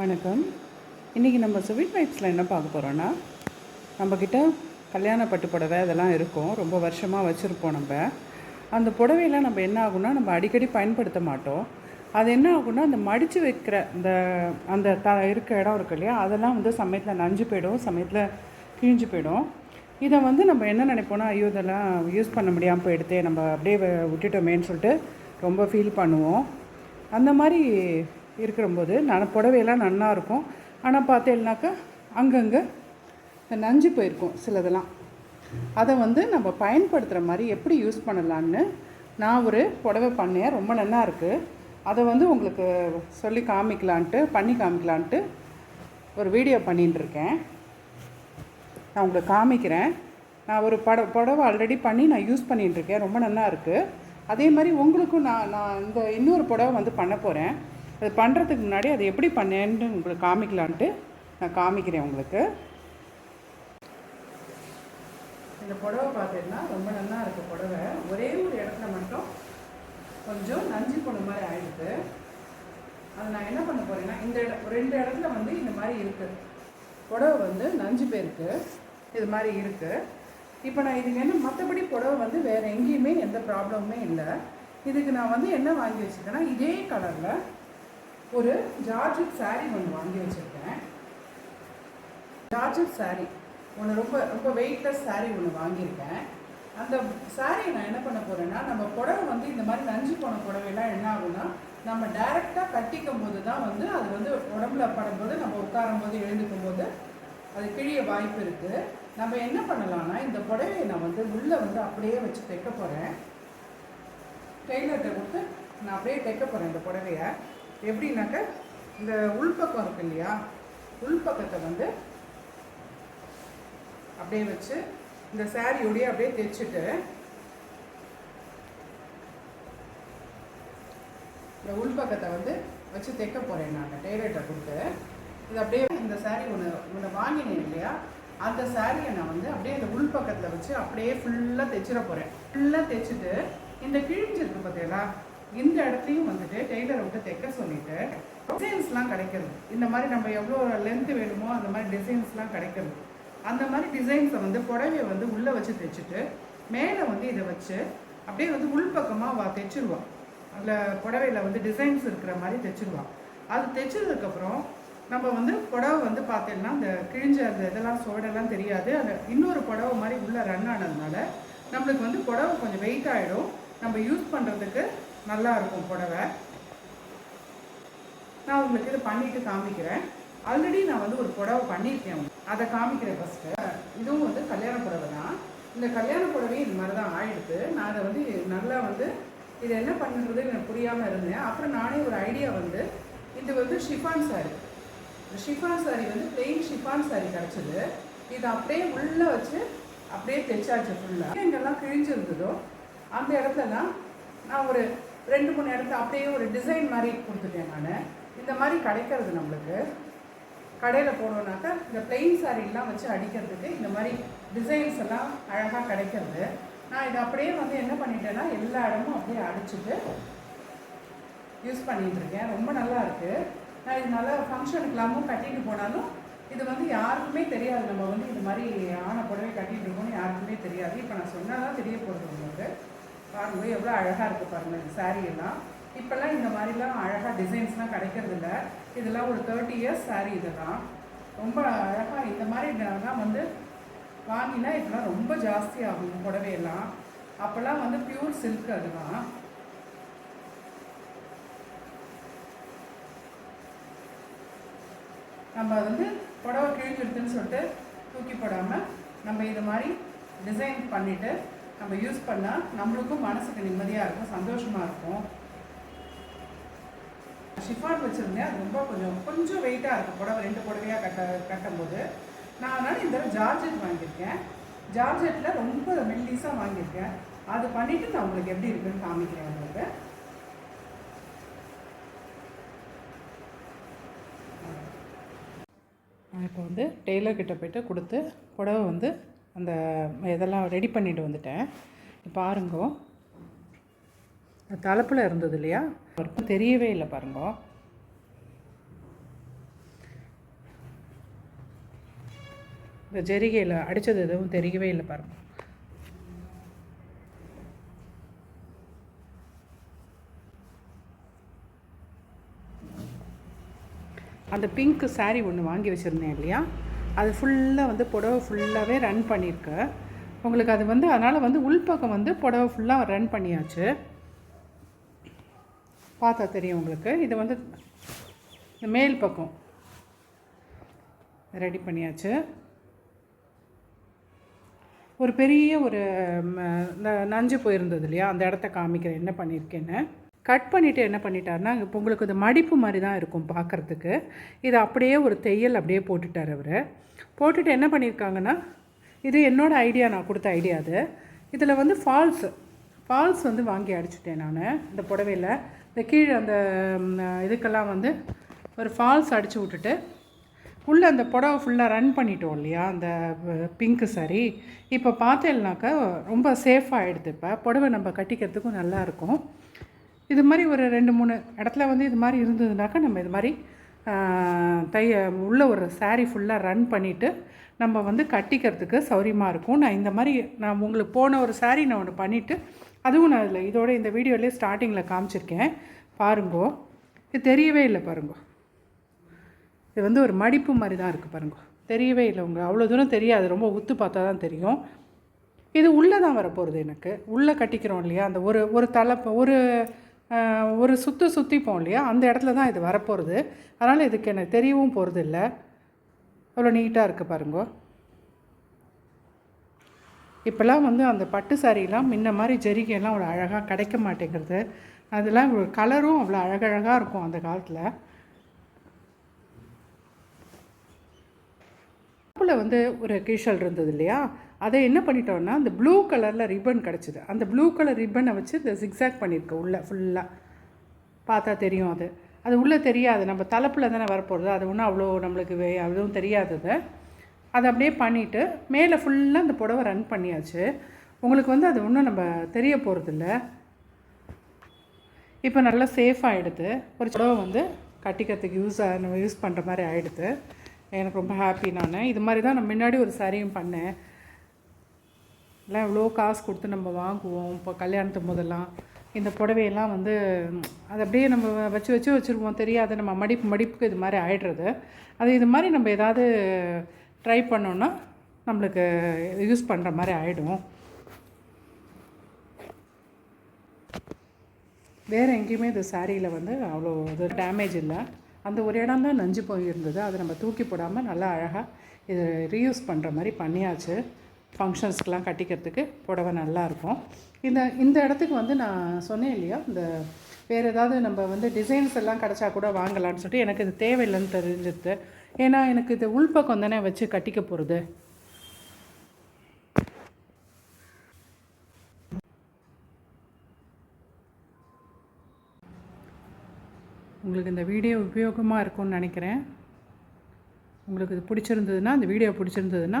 வணக்கம். இன்றைக்கி நம்ம ஸ்வீட் வைப்ஸில் என்ன பார்க்க போகிறோன்னா நம்மக்கிட்ட கல்யாண பட்டு புடவை இதெல்லாம் இருக்கும். ரொம்ப வருஷமாக வச்சுருப்போம் நம்ம. அந்த புடவையெல்லாம் நம்ம என்ன ஆகும்னா நம்ம அடிக்கடி பயன்படுத்த மாட்டோம். அது என்ன ஆகும்னா அந்த மடித்து வைக்கிற இந்த அந்த த இருக்க இடம் இருக்கு இல்லையா அதெல்லாம் வந்து சமயத்தில் நஞ்சு போயிடும் சமயத்தில் கிழிஞ்சு போயிடும். இதை வந்து நம்ம என்ன நினைப்போம்னா ஐயோ இதெல்லாம் யூஸ் பண்ண முடியாமல் போயிடுதே நம்ம அப்படியே வ- விட்டுட்டோமேன்னு சொல்லிட்டு ரொம்ப ஃபீல் பண்ணுவோம். அந்த மாதிரி இருக்கிறம்போது நான் புடவையெல்லாம் நன்னா இருக்கும். ஆனால் பார்த்தேன்னாக்கா அங்கங்கே நஞ்சு போயிருக்கும் சிலதெல்லாம். அதை வந்து நம்ம பயன்படுத்துகிற மாதிரி எப்படி யூஸ் பண்ணலான்னு நான் ஒரு புடவை பண்ணேன். ரொம்ப நல்லா இருக்குது அதை வந்து உங்களுக்கு சொல்லி காமிக்கலான்ட்டு பண்ணி காமிக்கலான்ட்டு ஒரு வீடியோ பண்ணிட்டு இருக்கேன் நான் உங்களுக்கு காமிக்கிறேன். நான் ஒரு பட புடவை ஆல்ரெடி பண்ணி நான் யூஸ் பண்ணிகிட்டு இருக்கேன் ரொம்ப நல்லா இருக்குது அதே மாதிரி உங்களுக்கும் நான் நான் இந்த இன்னொரு புடவை வந்து பண்ண போகிறேன் அது பண்ணுறதுக்கு முன்னாடி அது எப்படி பண்ணேன்னு உங்களுக்கு காமிக்கலான்ட்டு நான் காமிக்கிறேன் உங்களுக்கு. இந்த புடவை பார்த்தீங்கன்னா ரொம்ப நல்லா இருக்குது புடவை. ஒரே ஒரு இடத்துல மட்டும் கொஞ்சம் நஞ்சு போன மாதிரி ஆயிடுது. அதை நான் என்ன பண்ண போகிறேன்னா இந்த இட ரெண்டு இடத்துல வந்து இந்த மாதிரி இருக்குது புடவை வந்து நஞ்சு பேருக்கு இது மாதிரி இருக்குது இப்போ நான் இதுக்கு என்ன மற்றபடி புடவை வந்து வேறு எங்கேயுமே எந்த ப்ராப்ளமுமே இல்லை. இதுக்கு நான் வந்து என்ன வாங்கி வச்சுருக்கேன்னா இதே கலரில் ஒரு ஜார்ஜெட் saree ஒன்று வாங்கி வச்சுருக்கேன். Georgette saree. ஒன்று ரொம்ப ரொம்ப வெயிட்லெஸ் saree ஒன்று வாங்கியிருக்கேன். அந்த சாரியை நான் என்ன பண்ண போகிறேன்னா நம்ம புடவை வந்து இந்த மாதிரி நஞ்சு போன புடவைலாம் என்ன ஆகும்னா நம்ம டைரெக்டாக கட்டிக்கும் போது தான் வந்து அது வந்து உடம்புல படும்போது நம்ம உட்காரும் போது எழுந்துக்கும் போது அது கிழிய வாய்ப்பு இருக்குது நம்ம என்ன பண்ணலாம்னா இந்த புடவையை நான் வந்து உள்ளே வந்து அப்படியே வச்சு தைக்க போகிறேன் டெய்லர்கிட்ட கொடுத்து நான் அப்படியே தைக்க போகிறேன் இந்த புடவையை. எப்படின்னாக்க இந்த உள்பக்கம் இருக்கு இல்லையா உள்பக்கத்தை வந்து அப்படியே வச்சு இந்த சாரியோடைய அப்படியே தைச்சிட்டு இந்த உள்பக்கத்தை வந்து வச்சு தைக்க போகிறேன் நான் டெய்லர்கிட்ட கொடுத்து. இது அப்படியே இந்த saree ஒன்று ஒன்று வாங்கினேன் இல்லையா அந்த சாரியை நான் வந்து அப்படியே இந்த உள்பக்கத்தில் வச்சு அப்படியே ஃபுல்லாக தைச்சிட போகிறேன் ஃபுல்லாக தைச்சிட்டு இந்த கிழிஞ்சிருக்கு பார்த்தீங்களா இந்த இடத்துலையும் வந்துட்டு டெய்லரை விட்டு தைக்க சொல்லிட்டு டிசைன்ஸ்லாம் கிடைக்கிறது. இந்த மாதிரி நம்ம எவ்வளோ லென்த்து வேணுமோ அந்த மாதிரி டிசைன்ஸ்லாம் கிடைக்கிறது. அந்த மாதிரி டிசைன்ஸை வந்து புடவையை வந்து உள்ளே வச்சு தைச்சிட்டு மேலே வந்து இதை வச்சு அப்படியே வந்து உள்பக்கமாக வா தைச்சிருவான். அதில் புடவையில் வந்து டிசைன்ஸ் இருக்கிற மாதிரி தைச்சிருவான். அது தைச்சதுக்கப்புறம் நம்ம வந்து புடவை வந்து பார்த்தீங்கன்னா அந்த கிழிஞ்ச அந்த இதெல்லாம் சோடெல்லாம் தெரியாது. அந்த இன்னொரு புடவை மாதிரி உள்ளே ரன் ஆனதுனால நம்மளுக்கு வந்து புடவை கொஞ்சம் வெயிட் ஆகிடும் நம்ம யூஸ் பண்ணுறதுக்கு நல்லா இருக்கும் புடவை. நான் உங்களுக்கு இதை பண்ணிட்டு காமிக்கிறேன். ஆல்ரெடி நான் வந்து ஒரு புடவை பண்ணியிருக்கேன் அதை காமிக்கிறேன் ஃபஸ்ட்டு இதுவும் வந்து கல்யாண புடவை தான். இந்த கல்யாண புடவையும் இது மாதிரி தான் ஆயிடுது. நான் அதை வந்து நல்லா வந்து இது என்ன பண்ணுறது எனக்கு புரியாமல் இருந்தேன். அப்புறம் நானே ஒரு ஐடியா வந்து இது வந்து ஷிஃபான் சாரி ஷிஃபான் சாரி வந்து பிளெயின் ஷிஃபான் சாரி கிடச்சிது. இது அப்படியே உள்ளே வச்சு அப்படியே தைச்சாச்சு ஃபுல்லாக எங்கெல்லாம் கிழிஞ்சிருந்ததோ அந்த இடத்துலலாம் நான் ஒரு ரெண்டு மூணு இடத்துல அப்படியே ஒரு டிசைன் மாதிரி கொடுத்துட்டேன் நான். இந்த மாதிரி கிடைக்கிறது நம்மளுக்கு. கடையில் போனோம்னாக்கா இந்த பிளெயின் சாரீலாம் வச்சு அடிக்கிறதுக்கு இந்த மாதிரி டிசைன்ஸ் எல்லாம் அழகாக கிடைக்கிறது. நான் இதை அப்படியே வந்து என்ன பண்ணிட்டேன்னா எல்லா இடமும் அப்படியே அடிச்சுட்டு யூஸ் பண்ணிட்டு இருக்கேன். ரொம்ப நல்லா இருக்குது நான் இது நல்லா ஃபங்க்ஷனுக்கெல்லாமும் கட்டிட்டு போனாலும் இது வந்து யாருக்குமே தெரியாது. நம்ம வந்து இது மாதிரி ஆன புடவை கட்டிட்டு இருக்கோம்னு யாருக்குமே தெரியாது. இப்போ நான் சொன்னால் தான் தெரிய போகிறது உங்களுக்கு. பாருங்க எவ்வளோ அழகாக இருக்குது பாருங்கள் இந்த saree எல்லாம். இப்போல்லாம் இந்த மாதிரிலாம் அழகாக டிசைன்ஸ்லாம் கிடைக்கிறது இல்லை. இதெல்லாம் ஒரு தேர்ட்டி இயர்ஸ் saree இதெல்லாம். ரொம்ப அழகாக இந்த மாதிரி வந்து வாங்கினா இதெல்லாம் ரொம்ப ஜாஸ்தி ஆகும் புடவையெல்லாம் அப்போல்லாம் வந்து பியூர் சில்க் அதுதான். நம்ம வந்து புடவை கிழிஞ்சிருதுன்னு சொல்லிட்டு தூக்கி போடாமல் நம்ம இது மாதிரி டிசைன் பண்ணிவிட்டு நம்ம யூஸ் பண்ணால் நம்மளுக்கும் மனசுக்கு நிம்மதியாக இருக்கும் சந்தோஷமாக இருக்கும். ஷிஃபான் வச்சுருந்தேன். அது ரொம்ப கொஞ்சம் கொஞ்சம் வெயிட்டாக இருக்கும். புடவை ரெண்டு புடவையாக கட்ட கட்டும்போது. நான் அதனால் இந்த தடவை ஜார்ஜெட் வாங்கியிருக்கேன். ஜார்ஜெட்டில் ரொம்ப மெல்லிஸாக வாங்கியிருக்கேன். அது பண்ணிவிட்டு நான் உங்களுக்கு எப்படி இருக்குன்னு காமிக்கிறேன் உங்களுக்கு. நான் இப்போ வந்து டெய்லர்கிட்ட போய்ட்டு கொடுத்து புடவை வந்து அந்த இதெல்லாம் ரெடி பண்ணிட்டு வந்துட்டேன். பாருங்கோ. தலைப்பில் இருந்தது இல்லையா? வரைக்கும் தெரியவே இல்லை பாருங்க. இந்த ஜெரிகையில் அடித்தது எதுவும் தெரியவே இல்லை பாருங்க. அந்த பிங்க் சாரீ ஒன்று வாங்கி வச்சுருந்தேன் இல்லையா? அது ஃபுல்லாக வந்து புடவை ஃபுல்லாகவே ரன் பண்ணியிருக்கேன் உங்களுக்கு அது வந்து அதனால் வந்து உள்பக்கம் வந்து புடவை ஃபுல்லாக ரன் பண்ணியாச்சு. பார்த்தா தெரியும் உங்களுக்கு. இது வந்து இந்த மேல் பக்கம் ரெடி பண்ணியாச்சு. ஒரு பெரிய ஒரு ந- நஞ்சு போயிருந்தது இல்லையா? அந்த இடத்த காமிக்கிறேன். என்ன பண்ணியிருக்கேன்னு. கட் பண்ணிவிட்டு என்ன பண்ணிட்டாருன்னா இப்போ உங்களுக்கு இது மடிப்பு மாதிரி தான் இருக்கும் பார்க்குறதுக்கு இது அப்படியே ஒரு தையல் அப்படியே போட்டுட்டார் அவர். போட்டுட்டு என்ன பண்ணியிருக்காங்கன்னா இது என்னோடய ஐடியா நான் கொடுத்த ஐடியா அது. இதில் வந்து ஃபால்ஸ் ஃபால்ஸ் வந்து வாங்கி அடிச்சுட்டேன் நான் இந்த புடவையில். இந்த கீழே அந்த இதுக்கெல்லாம் வந்து ஒரு ஃபால்ஸ் அடித்து விட்டுட்டு உள்ளே அந்த புடவை ஃபுல்லாக ரன் பண்ணிட்டோம் இல்லையா அந்த பிங்க்கு saree. இப்போ பார்த்தேன்னாக்கா ரொம்ப சேஃபாக ஆகிடுது இப்போ. புடவை நம்ம கட்டிக்கிறதுக்கும் நல்லாயிருக்கும் இது மாதிரி ஒரு ரெண்டு மூணு இடத்துல வந்து இது மாதிரி இருந்ததுனாக்கா நம்ம இது மாதிரி தைய உள்ள ஒரு சாரீ ஃபுல்லாக ரன் பண்ணிவிட்டு நம்ம வந்து கட்டிக்கிறதுக்கு சௌரியமாக இருக்கும். நான் இந்த மாதிரி நான் உங்களுக்கு போன ஒரு சாரீ நான் ஒன்று பண்ணிவிட்டு அதுவும் நான் இதில் இதோட இந்த வீடியோலேயே ஸ்டார்டிங்கில் காமிச்சிருக்கேன். பாருங்கோ. இது தெரியவே இல்லை பாருங்கோ. இது வந்து ஒரு மடிப்பு மாதிரி தான் இருக்குது பாருங்கோ. தெரியவே இல்லை உங்கள் அவ்வளோ தூரம் தெரியாது. ரொம்ப உத்து பார்த்தா தான் தெரியும். இது உள்ளே தான் வரப்போகிறது எனக்கு. உள்ளே கட்டிக்கிறோம் இல்லையா? அந்த ஒரு ஒரு தலைப்பு ஒரு ஒரு சுற்று சுற்றிப்போம் இல்லையா? அந்த இடத்துல தான் இது வரப்போகிறது அதனால் இதுக்கு எனக்கு தெரியவும் போகிறது இல்லை அவ்வளோ நீட்டாக இருக்குது பாருங்க. இப்போல்லாம் வந்து அந்த பட்டு சாரீலாம் முன்ன மாதிரி ஜெரிகையெல்லாம் அவ்வளோ அழகாக கிடைக்க மாட்டேங்கிறது. அதெல்லாம் கலரும் அவ்வளோ அழகழகாக இருக்கும் அந்த காலத்தில். டாப்பில் வந்து ஒரு கீஷல் இருந்தது இல்லையா? அதை என்ன பண்ணிட்டோம்னா அந்த ப்ளூ கலரில் ரிப்பன் கிடச்சிது. அந்த ப்ளூ கலர் ரிப்பனை வச்சு இந்த ஜிக்ஸாக் பண்ணியிருக்கேன் உள்ளே ஃபுல்லாக பார்த்தா தெரியும் அது. அது உள்ளே தெரியாது. நம்ம தலைப்பில் தானே வரப்போகிறது அது ஒன்றும் அவ்வளோ நம்மளுக்கு வே அதுவும் தெரியாதது அதை. அப்படியே பண்ணிவிட்டு மேலே ஃபுல்லாக அந்த புடவை ரன் பண்ணியாச்சு. உங்களுக்கு வந்து அது ஒன்றும் நம்ம தெரிய போகிறதில்ல இப்போ நல்லா சேஃப் ஆகிடுது ஒரு புடவை வந்து கட்டிக்கிறதுக்கு யூஸ் நம்ம யூஸ் பண்ணுற மாதிரி ஆகிடுது எனக்கு ரொம்ப ஹாப்பி நான். இது மாதிரி தான் நான் முன்னாடி ஒரு சாரியும் பண்ணேன். எல்லாம் இவ்வளோ காசு கொடுத்து நம்ம வாங்குவோம் இப்போ கல்யாணத்து போதெல்லாம். இந்த புடவையெல்லாம் வந்து அது அப்படியே நம்ம வச்சு வச்சு வச்சுருவோம். தெரியாது. நம்ம மடிப்பு மடிப்புக்கு இது மாதிரி ஆயிடுறது. அது இது மாதிரி நம்ம ஏதாவது ட்ரை பண்ணோன்னா நம்மளுக்கு யூஸ் பண்ணுற மாதிரி ஆகிடும் வேறு எங்கேயுமே இந்த சாரியில் வந்து அவ்வளோ இது டேமேஜ் இல்லை. அந்த ஒரு இடம் தான் நஞ்சு போயிருந்தது. அதை நம்ம தூக்கி போடாமல் நல்லா அழகாக இது ரீயூஸ் பண்ணுற மாதிரி பண்ணியாச்சு. ஃபங்க்ஷன்ஸ்க்கெலாம் கட்டிக்கிறதுக்கு புடவை நல்லாயிருக்கும். இந்த இந்த இடத்துக்கு வந்து நான் சொன்னேன் இல்லையா இந்த வேறு ஏதாவது நம்ம வந்து டிசைன்ஸ் எல்லாம் கிடச்சா கூட வாங்கலாம்னு சொல்லிட்டு எனக்கு இது தேவையில்லைன்னு தெரிஞ்சிருது ஏன்னா எனக்கு இது உள்பக்கம் தானே வச்சு கட்டிக்க போகிறது உங்களுக்கு இந்த வீடியோ உபயோகமாக இருக்கும்னு நினைக்கிறேன். உங்களுக்கு இது பிடிச்சிருந்ததுன்னா இந்த வீடியோ பிடிச்சிருந்ததுன்னா